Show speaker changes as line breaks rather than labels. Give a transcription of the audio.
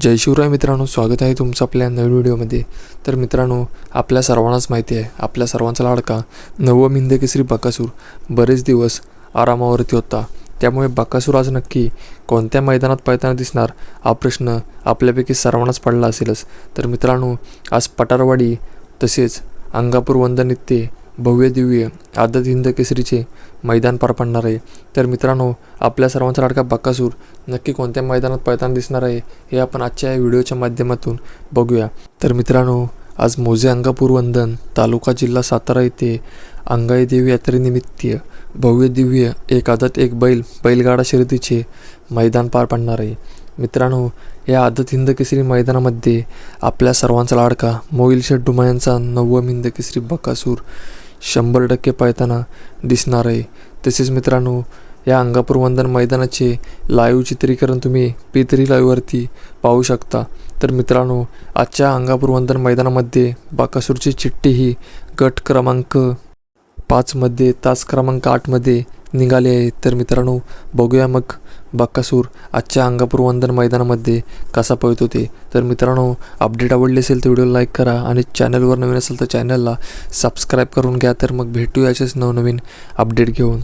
जय शिवराय मित्रांनो स्वागत आहे तुमचं आपल्या नवीन व्हिडिओमध्ये. तर मित्रांनो आपल्या सर्वांनाच माहिती आहे आपल्या सर्वांचा लाडका नवम हिंद बकासूर बरेच दिवस आरामावरती होता. त्यामुळे बकासूर आज नक्की कोणत्या मैदानात पळताना दिसणार हा प्रश्न आपल्यापैकी सर्वांनाच पडला असेलच. तर मित्रांनो आज पटारवाडी तसेच अंगापूर वंदन नित्य भव्य दिव्य आदत हिंद केसरीचे मैदान पार पडणार आहे. तर मित्रांनो आपल्या सर्वांचा लाडका बक्कासूर नक्की कोणत्या मैदानात पळताना दिसणार आहे हे आपण आजच्या या व्हिडिओच्या माध्यमातून बघूया. तर मित्रांनो आज मोजे अंगापूर वंदन तालुका जिल्हा सातारा येथे अंगाई देवी यात्रेनिमित्त भव्य दिव्य एक आदत एक बैल बैलगाडा शर्यतीचे मैदान पार पडणार आहे. मित्रांनो या आदत हिंद केसरी मैदानामध्ये आपल्या सर्वांचा लाडका मोईल शेठ डुमा यांचा नवम हिंद केसरी बकासूर शंभर टक्के पळताना दिसणार आहे. तसेच मित्रांनो या अंगापूर वंदन मैदानाचे लाईव्ह चित्रीकरण तुम्ही पी थ्री लाईव्हवरती पाहू शकता. तर मित्रांनो आजच्या अंगापूर वंदन मैदानामध्ये बाकासूरची चिठ्ठी ही गट क्रमांक पाचमध्ये तास क्रमांक आठमध्ये निघाले आहे तर मित्रांनो बघूया मग. बक्कासूर आजच्या अंगापूर वंदन मैदानामध्ये कसा पळतो ते. तर मित्रांनो अपडेट आवडली असेल तर व्हिडिओ लाईक करा आणि चॅनलवर नवीन असेल तर चॅनलला सबस्क्राईब करून घ्या. तर मग भेटू याचेच नवनवीन अपडेट घेऊन.